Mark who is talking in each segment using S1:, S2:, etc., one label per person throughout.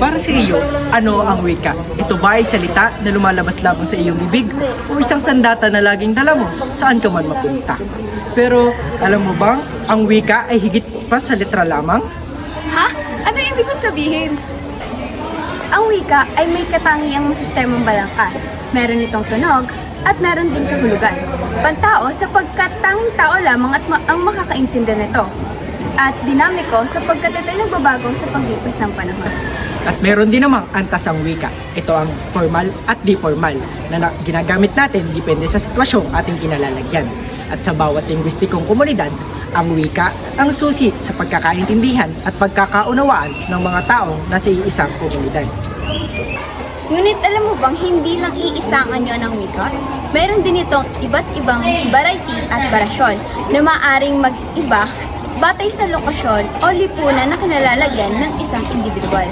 S1: Para sa iyo, ano ang wika? Ito ba ay salita na lumalabas lamang sa iyong bibig o isang sandata na laging dala mo saan ka man mapunta? Pero alam mo bang ang wika ay higit pa sa litra lamang?
S2: Ha? Ano ibig mong sabihin? Ang wika ay may katangiang sistemang balangkas. Meron itong tunog at meron din kahulugan. Pantao sapagkat tanging tao lamang at ma- ang makakaintindi nito. At dinamiko sapagkat ito'y nagbabago sa paglipas ng panahon.
S1: At meron din namang antas ang wika. Ito ang formal at di formal na, na- ginagamit natin depende sa sitwasyong ating kinalalagyan. At sa bawat lingwistikong komunidad, ang wika ang susi sa pagkakaintindihan at pagkakaunawaan ng mga taong nasa isang komunidad.
S2: Ngunit alam mo bang hindi lang iisa ang anyo ng wika? Meron din itong iba't ibang variety at barasyon na maaring mag-iba batay sa lokasyon o lipunan na kinalalagyan ng isang individual.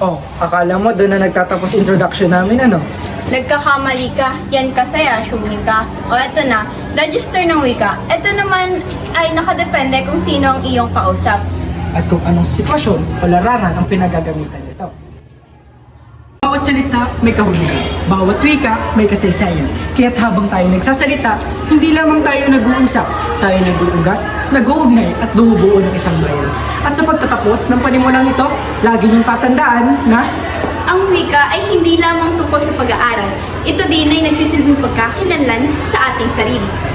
S1: Oh, akala mo doon na nagtatapos introduction namin ano?
S2: Nagkakamali ka, yan kasaya, assuming ka. O eto na, register ng wika. Eto naman ay nakadepende kung sino ang iyong kausap.
S1: At kung anong sitwasyon o laranan ang pinagagamitan. Salita may kahulugan. Bawat wika may kasaysayan. Kaya't habang tayo nagsasalita, hindi lamang tayo nag-uusap, tayo nag-uugat, nag-uugnay at bumubuo ng isang bayan. At sa pagtatapos ng panimulang ito, lagi niyong tatandaan na
S2: Ang wika ay hindi lamang tungkol sa pag-aaral. Ito din ay nagsisilbing pagkakilanlan sa ating sarili.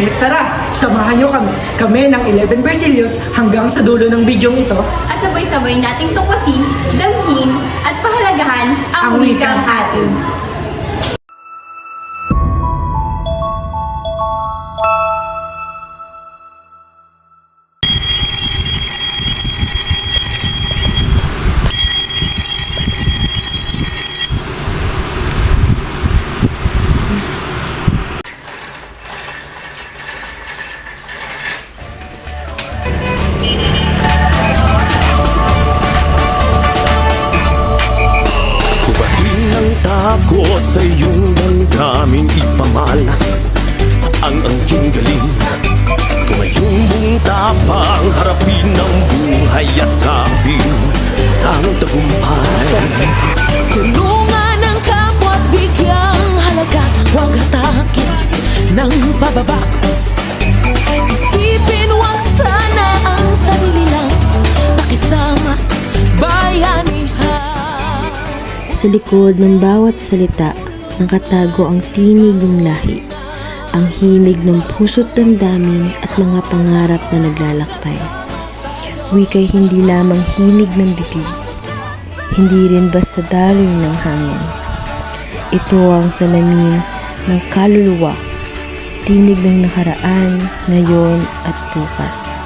S1: Kaya tara, samahan niyo kami. Kami ng 11 Versilios hanggang sa dulo ng bidyong ito,
S2: At sabay-sabay nating tukwasin, damhin, at pahalagahan ang,
S1: ang wikang atin.
S3: Takot sa iyong damdamin ipamalas Ang angking galing. Tumayong mong tapang harapin ang buhay at kapin ang tagumpay.
S4: Tulungan ang kapwa at bigyang halaga Huwag hatakin ng pababa
S5: Sa likod ng bawat salita, nakatago ang tinig ng lahi, ang himig ng puso't damdamin at mga pangarap na naglalaktay. Wika'y hindi lamang himig ng bibig, hindi rin basta daloy ng hangin. Ito ang salamin ng kaluluwa, tinig ng nakaraan, ngayon at bukas.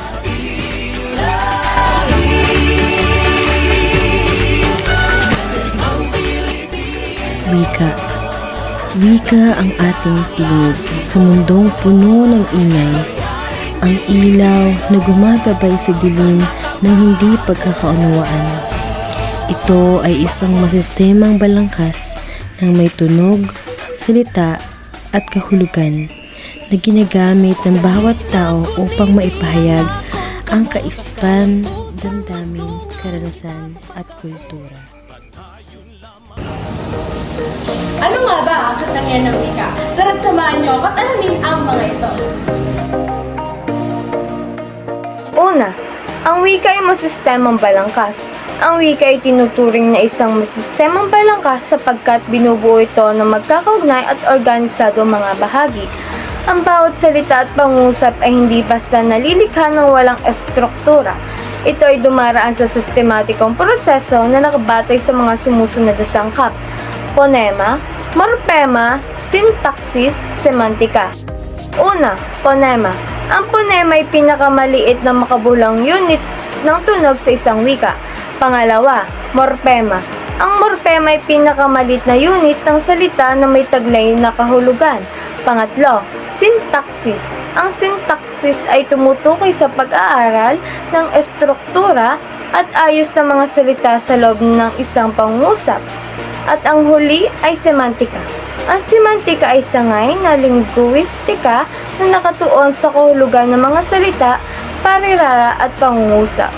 S5: Wika. Wika ang ating tinig sa mundong puno ng ingay. Ang ilaw na gumagabay sa dilim ng hindi pagkakaunawaan. Ito ay isang masistemang balangkas ng may tunog, salita at kahulugan na ginagamit ng bawat tao upang maipahayag ang kaisipan, damdamin, karanasan at kultura.
S2: Ano nga ba ang katangian ng wika? Tara't samahan niyo ako at alamin ang mga ito.
S6: Una, ang wika ay masistemang balangkas. Ang wika ay tinuturing na isang masistemang balangkas sapagkat binubuo ito ng magkakaugnay at organisado mga bahagi. Ang bawat salita at pangusap ay hindi basta nalilikha ng walang estruktura. Ito ay dumaraan sa sistematikong proseso na nakabatay sa mga sumusunod na sangkap. Ponema, morpema, sintaksis, semantika. Una, ponema. Ang ponema ay pinakamaliit na makabulang unit ng tunog sa isang wika. Pangalawa, morpema. Ang morpema ay pinakamalit na unit ng salita na may taglay na kahulugan. Pangatlo, sintaksis. Ang sintaksis ay tumutukoy sa pag-aaral ng estruktura at ayos ng mga salita sa loob ng isang pangusap. At ang huli ay semantika. Ang semantika ay sangay na linguistika na nakatuon sa kahulugan ng mga salita, parirara at pangungusap.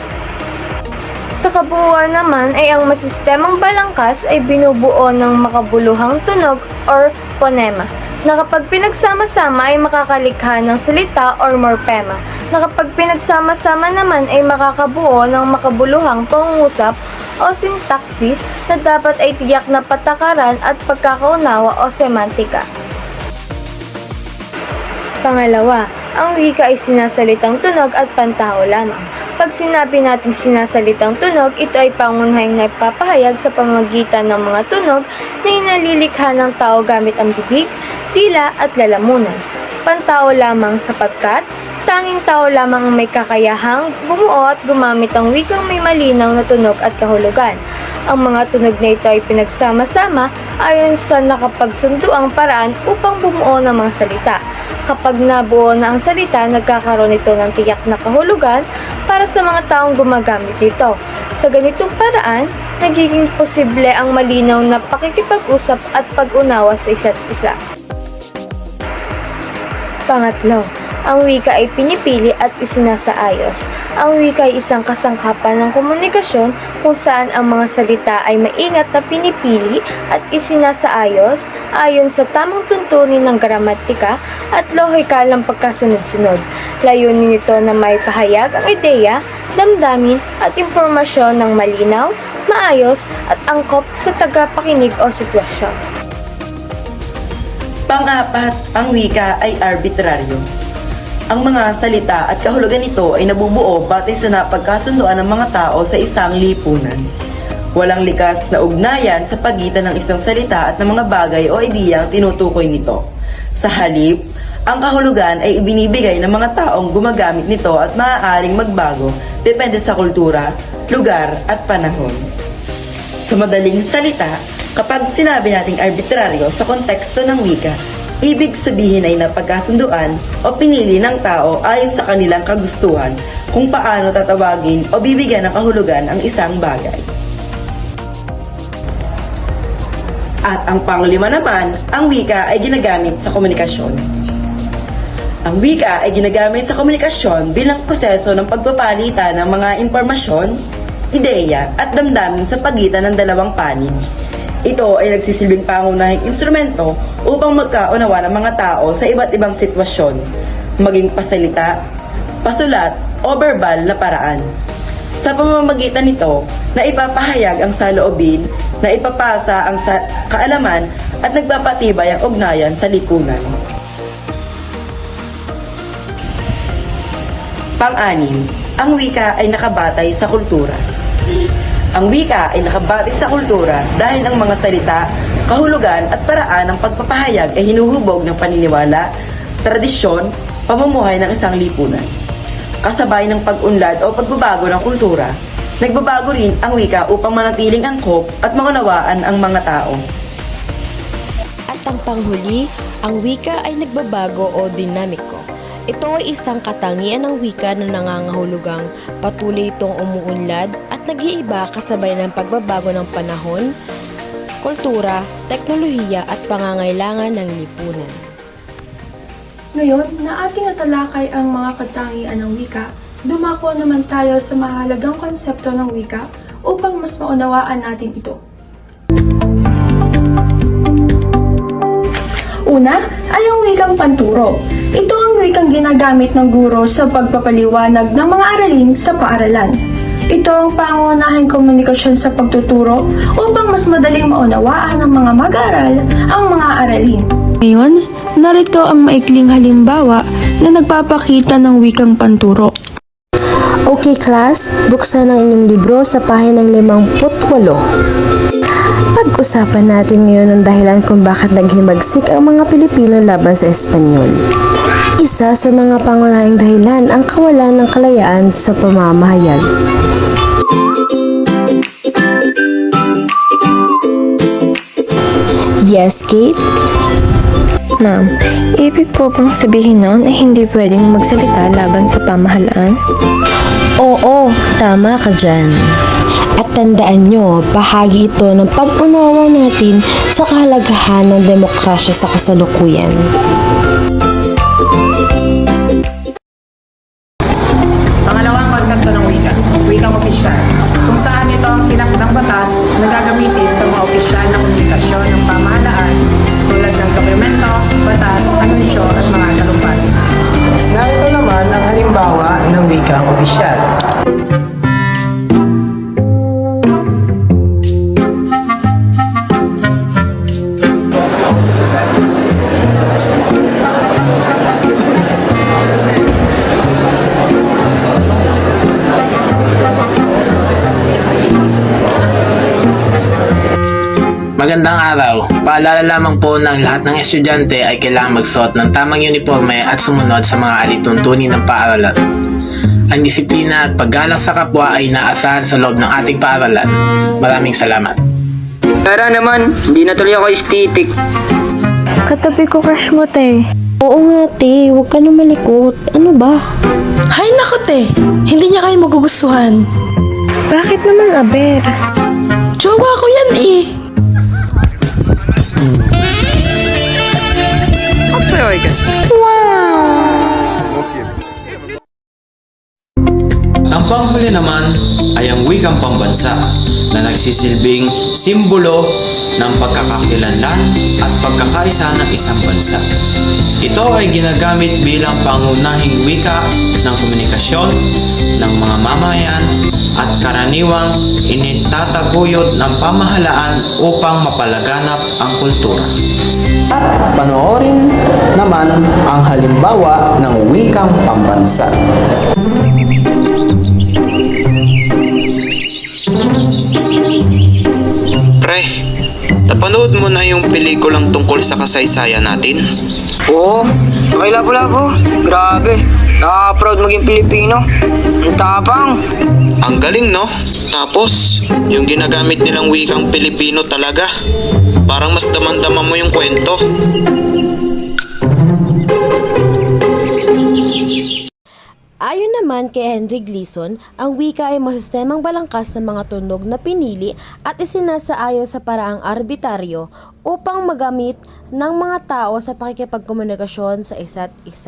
S6: Sa kabuuan naman ay ang masistemang balangkas ay binubuo ng makabuluhang tunog or ponema na kapag pinagsama-sama ay makakalikha ng salita or morpema na kapag pinagsama-sama naman ay makakabuo ng makabuluhang pangungusap o sintaksis na dapat ay tiyak na patakaran at pagkakaunawa o semantika. Pangalawa, ang wika ay sinasalitang tunog at pantao lamang. Pag sinabi nating sinasalitang tunog, ito ay pangunahing nagpapahayag sa pamamagitan ng mga tunog na inalilikha ng tao gamit ang bibig, tila at lalamunan. Pantao lamang sapagkat tanging tao lamang ang may kakayahang bumuo at gumamit ang wikang may malinaw na tunog at kahulugan. Ang mga tunog na ito ay pinagsama-sama ayon sa nakapagsunduang paraan upang bumuo ng mga salita. Kapag nabuo na ang salita, nagkakaroon ito ng tiyak na kahulugan para sa mga taong gumagamit nito. Sa ganitong paraan, nagiging posible ang malinaw na pakikipag-usap at pag-unawa sa isa't isa. Pangatlo, ang wika ay pinipili at isinasaayos. Ang wika ay isang kasangkapan ng komunikasyon kung saan ang mga salita ay maingat na pinipili at isinasaayos ayon sa tamang tuntunin ng gramatika at lohikalang pagkasunod-sunod. Layunin nito na may pahayag ang ideya, damdamin at impormasyon ng malinaw, maayos at angkop sa tagapakinig o sitwasyon.
S7: Pang-apat, ang wika ay arbitraryo. Ang mga salita at kahulugan nito ay nabubuo batay sa napagkasunduan ng mga tao sa isang lipunan. Walang likas na ugnayan sa pagitan ng isang salita at ng mga bagay o ideyang tinutukoy nito. Sa halip, ang kahulugan ay ibinibigay ng mga taong gumagamit nito at maaaring magbago depende sa kultura, lugar at panahon. Sa madaling salita, kapag sinabi nating arbitraryo sa konteksto ng wika, ibig sabihin ay napagkasunduan o pinili ng tao ayon sa kanilang kagustuhan kung paano tatawagin o bibigyan ng kahulugan ang isang bagay. At ang panglima naman, ang wika ay ginagamit sa komunikasyon. Ang wika ay ginagamit sa komunikasyon bilang proseso ng pagpapalitan ng mga impormasyon, ideya at damdamin sa pagitan ng dalawang panig. Ito ay nagsisilbing pangunahing instrumento upang magkaunawa ng mga tao sa iba't ibang sitwasyon, maging pasalita, pasulat o verbal na paraan. Sa pamamagitan nito, na ipapahayag ang saloobin, na ipapasa ang sa kaalaman at nagpapatibay ang ugnayan sa lipunan. Pang-anim, ang wika ay nakabatay sa kultura. Ang wika ay nakabatay sa kultura dahil ang mga salita, kahulugan at paraan ng pagpapahayag ay hinuhubog ng paniniwala, tradisyon, pamumuhay ng isang lipunan. Kasabay ng pag-unlad o pagbabago ng kultura, nagbabago rin ang wika upang manatiling angkop at maunawaan ang mga tao.
S5: At ang panghuli, ang wika ay nagbabago o dinamiko. Ito ay isang katangian ng wika na nangangahulugang patuloy itong umuunlad at nag-iiba kasabay ng pagbabago ng panahon, kultura, teknolohiya at pangangailangan ng lipunan.
S8: Ngayon, na ating natalakay ang mga katangian ng wika, dumako naman tayo sa mahalagang konsepto ng wika upang mas maunawaan natin ito. Una ay ang wikang panturo. Ito ang wikang ginagamit ng guro sa pagpapaliwanag ng mga aralin sa paaralan. Ito ang pangunahing komunikasyon sa pagtuturo upang mas madaling maunawaan ng mga mag-aaral ang mga aralin. Ngayon, narito ang maikling halimbawa na nagpapakita ng wikang panturo.
S5: Okay class, buksan ang inyong libro sa pahinang 58. Pag-usapan natin ngayon ang dahilan kung bakit naghimagsik ang mga Pilipino laban sa Espanyol. Isa sa mga pangunahing dahilan ang kawalan ng kalayaan sa pamamahayag. Yes, Kate?
S6: Ma'am, ibig po bang sabihin noon ay hindi pwedeng magsalita laban sa pamahalaan?
S5: Oo, tama ka dyan. At tandaan nyo, bahagi ito ng pag-unawa natin sa kahalagahan ng demokrasya sa kasalukuyan.
S9: Wikang opisyal.
S10: Magandang araw. Paalala lamang po ng lahat ng estudyante ay kailangang magsuot ng tamang uniforme at sumunod sa mga alituntunin ng paaralan. Ang disiplina at paggalang sa kapwa ay naasahan sa loob ng ating paaralan. Maraming salamat.
S11: Tara naman, hindi na tuloy ako estetik.
S6: Katabi ko crush mo, te.
S5: Oo nga, te. Huwag ka na malikot. Ano ba?
S4: Hay nako te, hindi niya kayo magugustuhan.
S6: Bakit naman, Aber?
S4: Jowa ko yan eh.
S12: Ang panghuli naman ay ang wikang pambansa na nagsisilbing simbolo ng pagkakakilanlan at pagkakaisa ng isang bansa. Ito ay ginagamit bilang pangunahing wika ng komunikasyon ng mga mamayan at karaniwang initataguyod ng pamahalaan upang mapalaganap ang kultura.
S9: At panoorin naman ang halimbawa ng wikang pambansa.
S12: Napanood mo na yung pelikulang tungkol sa kasaysayan natin?
S11: Oo, labo-labo. Grabe, nakaka-proud maging Pilipino. Ang tapang.
S12: Ang galing no? Tapos, yung ginagamit nilang wikang Pilipino talaga. Parang mas damang-dama mo yung kwento.
S5: Ayon naman kay Henry Gleason, ang wika ay masistemang balangkas ng mga tunog na pinili at isinasaayon sa paraang arbitaryo upang magamit ng mga tao sa pakikipagkomunikasyon sa isa't isa.